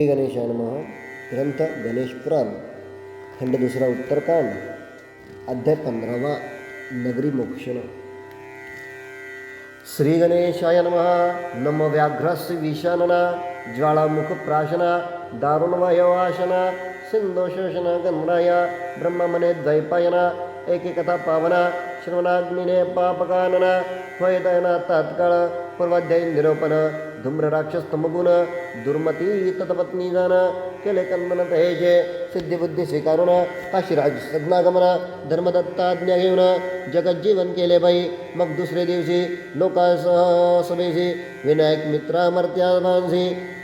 श्री गणेशाय नमः ग्रंथ गणेश पुराण खंड दुसरा उत्तरकांड अध्याय पंधरावा नगरी मोक्षण श्री गणेशाय नमः नम व्याघ्रस्य विषानना ज्वाळामुख प्राशना दारुणवयवाशना सिंधोशोषण गन्मनाय ब्रह्ममने द्वैपायना एकेकथा पावना श्रवणाग्निने पापकानना होयदयना तात्काळ पूर्वाध्यायी निरोपण तमगुण दुर्मती ततपत्नी जाण केले कंदन तहेजे सिद्धिबुद्धी स्वीकारून काशीराज सज्ञागमन धर्मदत्ताज्ञा घेऊन जगज्जीवन केले बाई मग दुसरे दिवशी लोकासह सभेशी विनायक मित्रा मर्त्या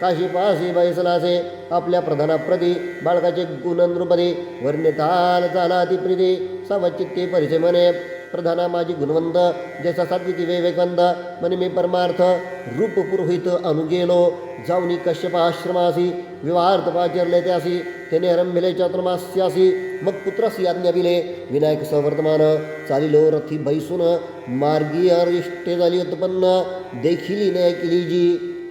काशी पासी बैसलासे, आपल्या प्रधानाप्रती, बाळकाचे गुण नृपदी वर्णिताल झाला ती प्रीती सवचित्ती परिचय म्हणे प्रधाना माझी गुणवंत, जैसा सात्विकी विवेकवंत म्हणे मी परमार्थ, रूप पुरोहित अनुगेलो, जाऊनी कश्यप आश्रमासी, विवाहार्थ पाचरले त्यासी त्याने रंभिले चातुर्मास्यासी मग पुत्रसी आज्ञाभिले विनायक सवर्तमान चालिलो रथी बैसून, मार्गीय अरिष्टे झाली उत्पन्न, देखिली न्याय केली जी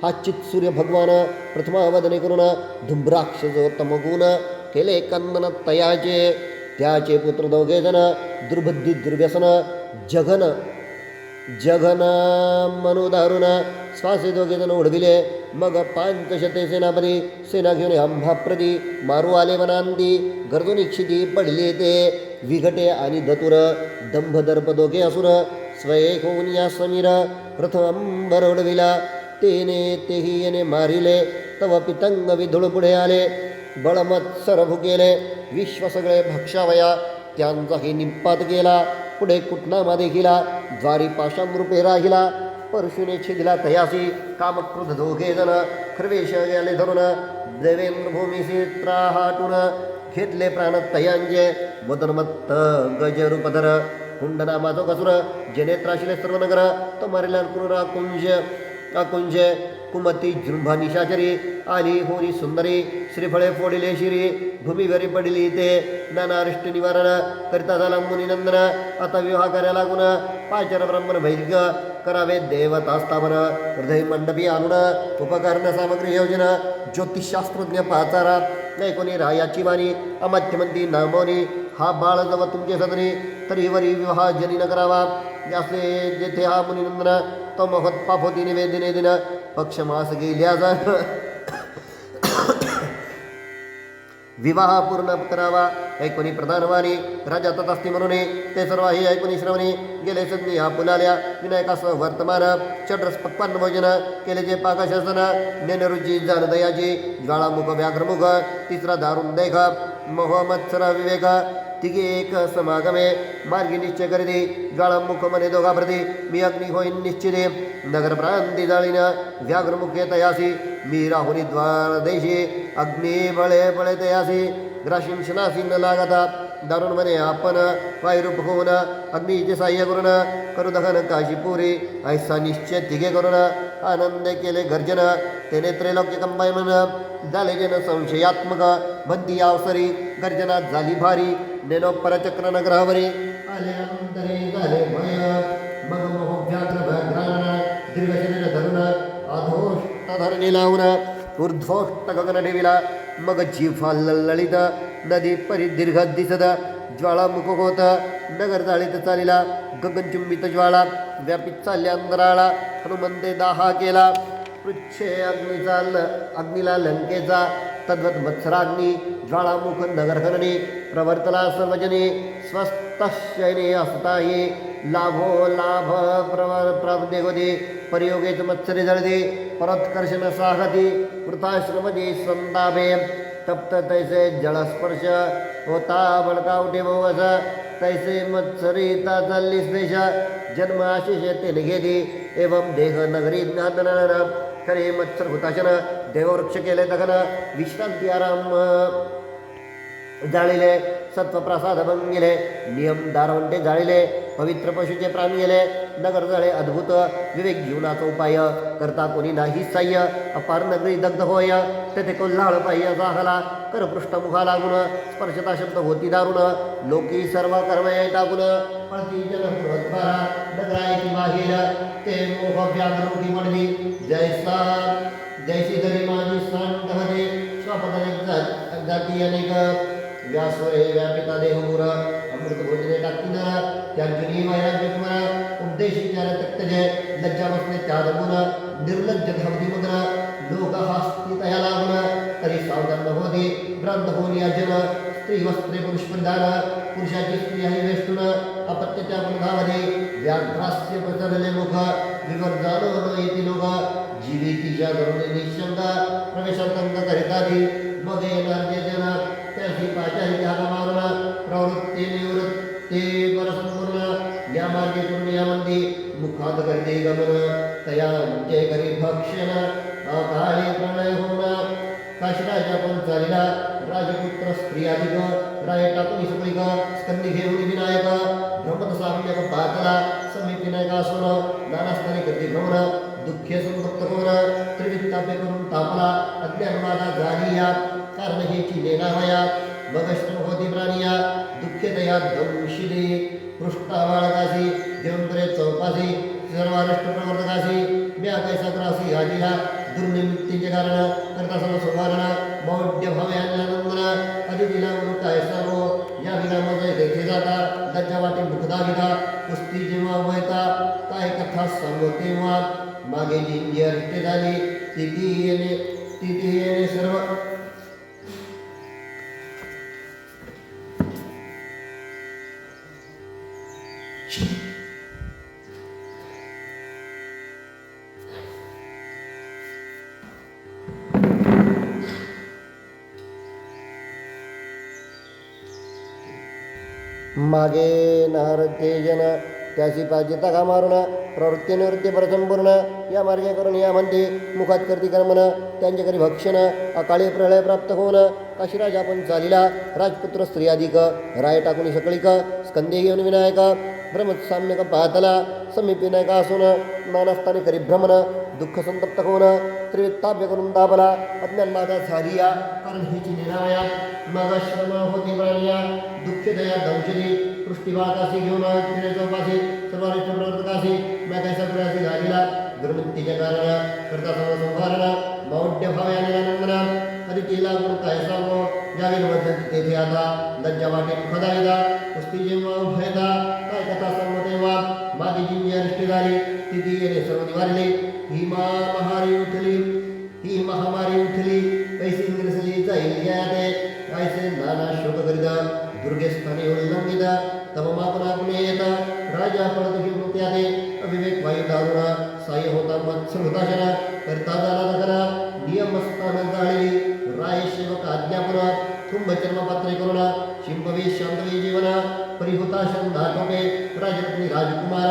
हा चित सूर्य भगवान, प्रथमावदने करून धुंभ्राक्ष जो तमगुण केले कंदन तयाचे त्याचे पुत्र दोघे जण दुर्बुद्धी दुर्व्यसन, जघन जघन मनुदारुण श्वासे दोघे जण उडविले. मग पांचशते सेनापती सेना घेऊन अंभाप्रती मारू आले वनांती गर्दुनी क्षिती पडले ते. विघटे आणि दतुर दंभ दर्प दोघे असुर स्वयेक होऊन या समीर, प्रथम अंबर उडविला. तेने तेही येणे मारिले, तव पितंग विधुळ पुढे आले. बळमत सरभू गेले विश्व सगळे भक्षावया त्यांचाही निंपात गेला. पुढे कुटनामा देखिला द्वारी रूपे राहिला. परशुने छिदिला तयासी कामक्रुध दोघे जण. खर्वेश गेले धरून देवेंद्र भूमीसी त्राहाटून घेतले प्राण तयांचे वदनमत्त गजरूपधर. कुंडना माझो कसुर जनेत्राशिले सर्व नगर तो मारिला कुरुरा कुंज. अकुंज कुमती जृंभा निशाचरी आली होरी सुंदरी श्रीफळे फोडिले शिरी भूमीवरी पडली ते नानारिष्ट निवारण, करिता झाला मुनिनंदन आता विवाह करायला लागून, पाचर ब्राह्मण वैदिक करावे देवता स्थापन, हृदय मंडपी आणून उपकरण सामग्री योजन, ज्योतिषशास्त्रज्ञ पाचारा नाही कोणी रायाची वाणी अमात्यमंती नामोनी हा बाळ जवळ तुमचे सदनी तरी वरी विवाह जनी न करावा. यासे जेथे हा मुनिनंदन तो महत पापोती निवेदिने दिन पक्षमास गेल्या जा. विवाह पूर्ण करावा ऐकुनी प्रधानवाणी राजा तथास्ती म्हणून, ते सर्व हे ऐकुनी श्रवणी, गेले सज्ञी हा पुनाल्या विनायकासह वर्तमान षड्रस पक्वान भोजन, केले जे पाकशासन नेनरुची जानदयाची ज्वाळामुख व्याघ्रमुख, तिसरा दारुण देख मोह विवेक तिघे एक समागमे मार्गी निश्चय करीते ज्वाळामुख मने दोघा प्रती, मी अग्नी होईन निश्चिते। नगर प्रांती जाळीन व्याघ्रमुखे तयासी, मी राहुनी द्वार देशी, अग्नी बळे बळे तयासी। ग्राशीम शनासी न लागता, दारुण म्हणे आपण वायुरूप होऊन, अग्नीचे साह्य करून करू दखन काशीपुरी, ऐसा निश्चय तिघे करून, आनंद केले गर्जन, तेने त्रैलोक्य कंबाय म्हण झाले जन संशयात्मक, बंदी अवसरी, गर्जना झाली भारी। नेनो परचक्र नगरावरी आले अंतरे झाले भय मग मोह व्याघ्र व्याघ्रान दीर्घ शरीर धरून अधोष्ट धरणी लावून ऊर्ध्वोष्ट गगन ठेविला मग जिफा ललित नदी परी दीर्घ दिसत ज्वाळामुख नगर जाळीत चालिला गगनचुंबित ज्वाळा व्यापित चालल्या अंतराळा हनुमंते दाहा केला पृच्छे अग्नीचा अग्नीला लंकेचा तद्वत मत्सराग्नी ज्वाळामुख नगरहरणी प्रवर्तला सर्वजने स्वस्तशयने असताही लाभो लाभ प्रवर प्राप्ते परियोगेच मत्सरे जळदे परत्कर्षण साहती वृथाश्रमदी संतापे, तप्त तैसे जलस्पर्श, होता बळका उठे भोवस तैसे मत्सरिता चाललीस देश जन्म आशिषे तेने घेती एवं देह नगरी ज्ञान खरे मत्सर हुताशन देववृक्ष केले दगन विश्रांती आराम जाळिले, सत्वप्रसाद भंगिले, नियम दारवंटे जाळिले, पवित्र पशुचे प्राण गेले नगर जळे अद्भुत, विवेक जीवनाचा उपाय, करता कोणी नाही साह्य, अपार नगरी दग्ध होय, तेथे कोल्हाळ पाह्य जाहला, करपृष्ठ मुखा लागून, स्पर्शता शब्द होती दारुण, लोकी सर्व कर्म टाकून नगरायची बाहेर, ते मोह व्याघ्रोटी म्हणली जैसा जैसी तरी माझी शांत हते जा- जाती अनेक. व्यासोरे व्यापिता देहपुर अमृत भोजने टाकीना त्याजनी वैराग्य कुमार उपदेशिचार तक्तजे लज्जा बसणे त्यादगुण निर्लज्ज धावती मुद्रा लोक हास्ती तया लागुण तरी सावधान होती भ्रांत होऊन या जन स्त्री वस्त्रे पुरुष परिधान पुरुषाची स्त्री आहे वेष्टुन अपत्याच्या मुखामध्ये व्याघ्रास्य प्रचरले मुख विवर्जानो न येती लोक जीवितीच्या गरुणे निशंक प्रवेशांतंक करितादी मग येणार जे जन त्याची पाचारी हाता मारून प्रवृत्ती निवृत्ती परसंपूर्ण या मार्गे पुण्या मुखात करते गमन तया जय करी भक्षण अकाळी प्रणय होऊन काशीराजा पण चालिला राजपुत्र स्त्री अधिक राय टाकून सगळीक स्कंदी घेऊन विनायक ब्रह्मत साम्यक पाकला समीप विनायकासुर नानास्थानी करते भ्रमण दुःखे संतप्त होऊन त्रिवित्तापे करून तापला अज्ञानवादा जाणीया कारण हेची नेनावया मगश्रम होती दया दंशिले पृष्ठा बाळकासी देवंतरे चौपासी सर्वारिष्ट प्रवर्तकासी म्या कैसा त्रासी आजीला दुर्निमित्तीचे कारण करता सर्व सुधारण बौद्ध भावे आणल्यानंतर अदितीला म्हणून काय सर्व या विरामाचा तेथे जाता लज्जा वाटे मुखदा विधा कुस्ती जेव्हा वयता काय कथा तेव्हा मागे जी अरिष्टे झाली तिथे येणे तिथे येणे सर्व मागे नारते जन त्याची पाहिजे तगा मारून प्रवृत्ती निवृत्ती परसंपूर्ण, या मार्गे करून या म्हणते मुखात करती कर्मन करी भक्षण, अकाळी प्रलय प्राप्त होऊन, काशीराज आपण चालिला, राजपुत्र स्त्री अधिक राय टाकून सकळीक स्कंदे घेऊन विनायक भ्रमत साम्यक पाहतला, समीप विनायक असून नानास्थानी करी भ्रमण, दुःख संतप्त होऊन त्रिवित्ताप्य करून दाबला अज्ञान माझा झारिया, कारण हिची निराया मग श्रम होती दंशली पृष्ठीभागाशी घेऊन तिने चौपाशी सर्वारिष्ट प्रवर्तकाशी मैं कैसा प्रयासी झालेला दुर्मतीच्या कारण करता सर्व संभारणा मौढ्य भावे आणि आनंदना कधी केला गुरु काय सांगो जागे मध्ये तेथे आता लज्जा वाटे खदायदा कुस्ती जेव्हा भयदा काय कथा सांगो तेव्हा मागे जी अरिष्टी झाली तिथे येणे सर्व निवारले ही मा महारी उठली ही महामारी उठली कैसी निरसली जाईल या ते कायसे नाना शोक करिता दुर्गे उल्लंघित मापना पुणे राजा की अविवेक वायू दारुणा साय होता मत्सर करता झाला दखना नियम स्थान जाळली राय सेवक आज्ञापुरा कुंभ चर्म पात्रे करुणा शिंपवी शांतवी जीवना परिहुताशन धाटोपे राजरत्नी राजकुमार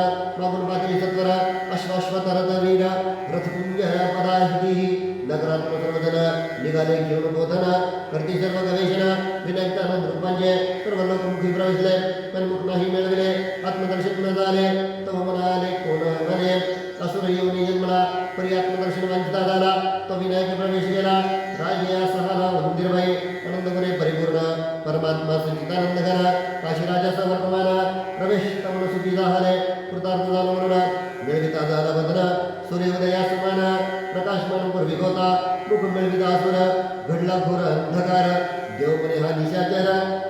सत्वरा अश्वाश्वतरथ वीर रथपुंज नगरात्म निघाले घेऊन बोधन करती सर्व गवेषणा विनायकानंद रूपांचे सर्व प्रवेशले पण मुख नाही मिळविले आत्मदर्शन न झाले म्हणाले, कोण असुर येऊन जन्मला परी आत्मदर्शन घडला घोर अंधकार देव म्हणे हा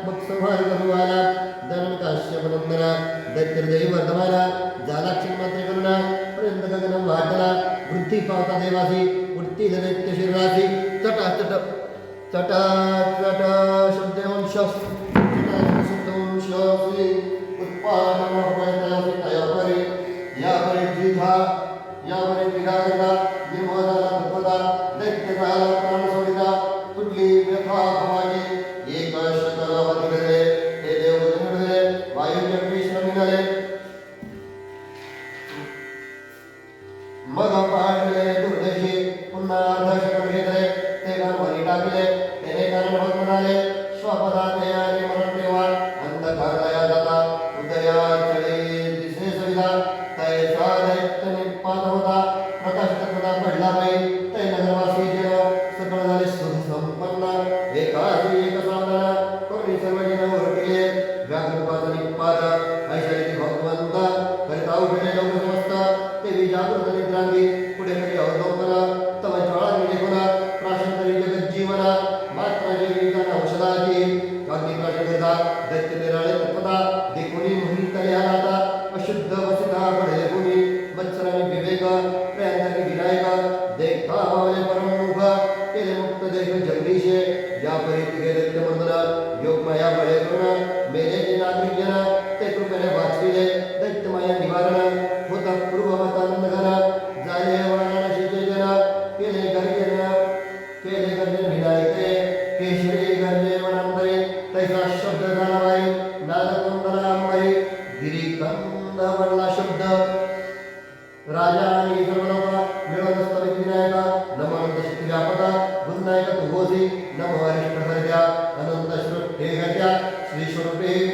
मग संहार करू आला दनन काश्यप नंदना दैत्यदेवी वर्धमाना झाला क्षणमात्र करुणा पर्यंत गगन वाटला, वृद्धी पावता देवासी वृत्ती दैत्य शरीरासी चटा चट चटा चट शब्दवंश उत्पादन तयापरी यापरी द्विधा यापरी अंधकार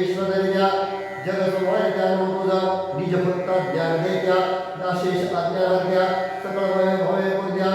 योगेश्वर द्या जगसमोर नाशेष अज्ञान द्या सकळ भवे भवे द्या